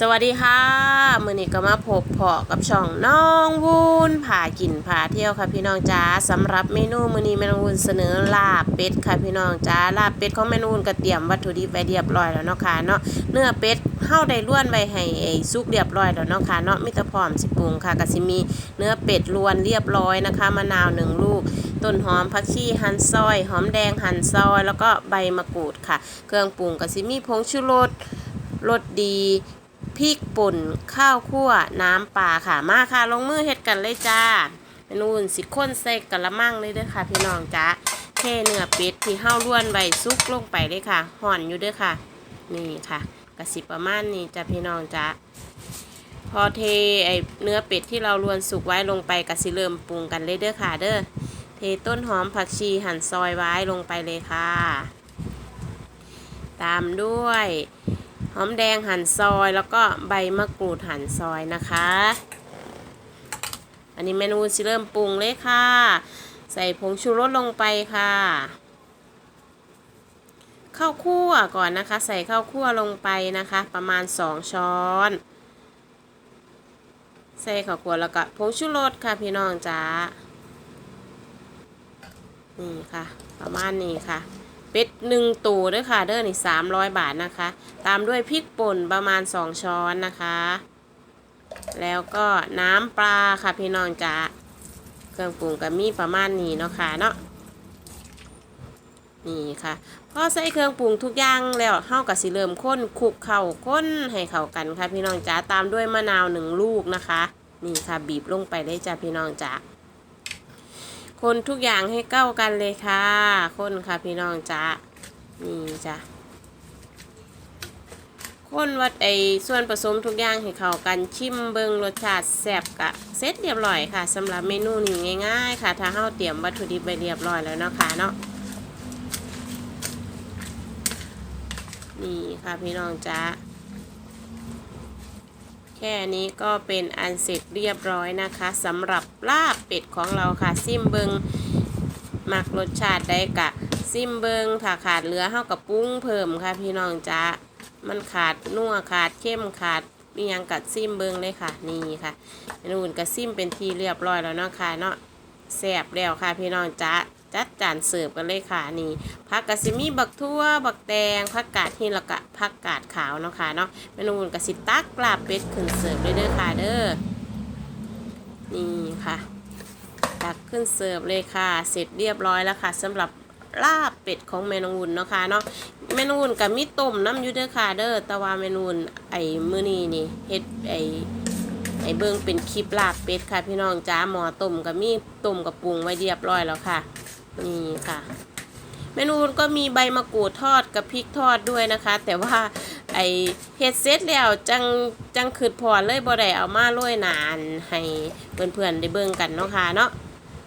สวัสดีค่ะ มือนี้ก็มาพบพาะกับช่องน้องวูนผ่ากินผ่าเที่ยวค่ะพี่น้องจ้าสำหรับเมนูมือนี้แม่น้องวูนเสนอลาบเป็ดค่ะพี่น้องจ้าลาบเป็ดของแม่น้องวูนก็เตรียมวัตถุดิบไว้เรียบร้อยแล้วเนาะค่ะเนาะเนื้อเป็ดเฮาได้ล้วนไว้ให้สุกเรียบร้อยแล้วเนาะค่ะเนาะมิตรพร้อมสิปรุงค่ะก็สิมีเนื้อเป็ดล้วนเรียบร้อยนะคะมะนาวหนึ่งลูกต้นหอมผักชีหั่นซอย หอมแดงหั่นซอย แล้วก็ใบมะกรูดค่ะ เครื่องปรุงก็สิมีผงชูรสรสดี พริกป่นข้าวคั่วน้ำปลาค่ะมาค่ะ ลงมือเฮ็ดกันเลยจ้าเมนูสิข้นใส่กะละมังเลยเด้อค่ะ พี่น้องจ้าเทเนื้อเป็ดที่เฮาล้วนไว้ซุกลงไปเลยค่ะห่อนอยู่เด้อค่ะ นี่ค่ะกระสิประมาณนี้จ้าพี่น้องจ้าพอเทไอเนื้อเป็ดที่เราลวนสุกไว้ลงไปกระสิเริ่มปรุงกันเลยเด้อค่ะ เด้อเทต้นหอมผักชีหั่นซอยไว้ลงไปเลยค่ะ ตามด้วย หอมแดงหั่นซอยแล้วก็ใบมะกรูดหั่นซอยนะคะ อันนี้เมนูสิเริ่มปรุงเลยค่ะ ใส่ผงชูรสลงไปค่ะข้าวคั่วก่อนนะคะ ใส่ข้าวคั่วลงไปนะคะ ประมาณ 2 ช้อน ใส่ข้าวคั่วแล้วก็ผงชูรสค่ะพี่น้องจ้านี่ค่ะ ประมาณนี้ค่ะ เป็ดหนึ่งตัวด้วยค่ะเด้อนี่สามร้อยบาทนะคะ ตามด้วยพริกป่นประมาณสองช้อนนะคะ แล้วก็น้ำปลาค่ะพี่น้องจ๋าเครื่องปรุงก็มีประมาณนี้เนาะค่ะเนาะนี่ค่ะพอใส่เครื่องปรุงทุกอย่างแล้วเฮากับสิเริ่มข้นคลุกเข่าข้นให้เข้ากันค่ะพี่น้องจ๋าตามด้วยมะนาวหนึ่งลูกนะคะ นี่ค่ะบีบลงไปได้จ้ะพี่น้องจ๋า คนทุกอย่างให้เข้ากันเลยค่ะ คนค่ะพี่น้องจ้านี่จ้ะคนวัดไอส่วนผสมทุกอย่างให้เข้ากันชิมเบิงรสชาติแซ่บกะเสร็จเรียบร้อยค่ะสำหรับเมนูนี้ง่ายๆ ค่ะ ถ้าเฮาเตรียมวัตถุดิบไปเรียบร้อยแล้วเนาะค่ะเนาะนี่ค่ะพี่น้องจ้า ค่นี้ก็เป็นอันเสร็จเรียบร้อยนะคะสำหรับลาบเป็ดของเราค่ะ ซิมเบิงหมักรสชาติได้กะ ซิมเบิงถ้าขาดเหลือเท่ากับปุ้งเพิ่มค่ะพี่น้องจ้ามันขาดนัวขาดเข้มขาดมียังกัดซิมเบิงเลยค่ะนี่ค่ะนูนก็ซิมเป็นทีเรียบร้อยแล้วเนาะค่ะเนาะแซ่บแล้วค่ะพี่น้องจ้า จัดจานเสิร์ฟกันเลยค่ะนี่ผักกะซิมีบักทั่วบักแตงผักกาดหินแล้วก็ผักกาดขาวเนาะค่ะเนาะเมนูอื่นกสิตักปลาเป็ดขึ้นเสิร์ฟเลยเด้อค่ะเด้อนี่ค่ะ ตักขึ้นเสิร์ฟเลยค่ะ เสร็จเรียบร้อยแล้วค่ะสำหรับลาบเป็ดของเมนูอุ่นเนาะค่ะเนาะเมนูอุ่นกับมีต้มน้ำอยูเด้อค่ะเด้อแต่ว่าเมนูอุ่นไอ้มื้อนี้นี่เฮ็ดไอ้ไอ้เบิ่งเป็นคลิปลาบเป็ดค่ะพี่น้องจ้าหมอต้มกับมีต้มกับปรุงไว้เรียบร้อยแล้วค่ะ นี่ค่ะ เมนูก็มีใบมะกรูดทอดกับพริกทอดด้วยนะคะ แต่ว่าไอเฮ็ดเสร็จแล้วจังจังคืดพอเลยบ่ได้เอามาโรยนานให้เพื่อนๆได้เบิ่งกันเนาะค่ะเนาะ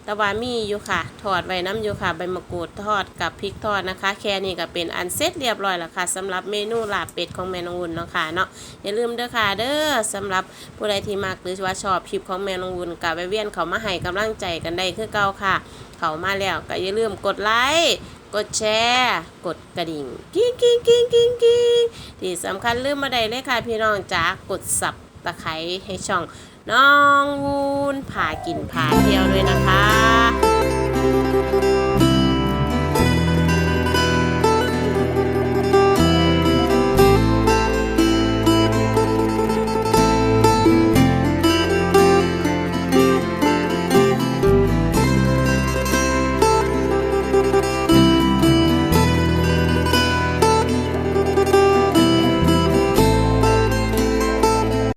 แต่ว่ามีอยู่ค่ะ ทอดไว้น้ำอยู่ค่ะ ใบมะกรูดทอดกับพริกทอดนะคะ แค่นี้ก็เป็นอันเสร็จเรียบร้อยแล้วค่ะสำหรับเมนูลาบเป็ดของแมนงอุ่นเนาะค่ะเนาะอย่าลืมเด้อค่ะเด้อสำหรับผู้ใดที่มักหรือว่าชอบคลิปของแมนองอุ่นกับไปเวียนเขามาให้กำลังใจกันได้คือเก่าค่ะ เขามาแล้วก็อย่าลืมกดไลค์กดแชร์ กดกระดิ่งกิ้งกิ้งกิ้งกิ้งกิ้งที่สำคัญลืมมาได้เลยค่ะพี่น้องจ๋ากดสับตะไคร้ให้ช่องน้องวูนผ่ากินผ่าเที่ยวด้วยนะคะ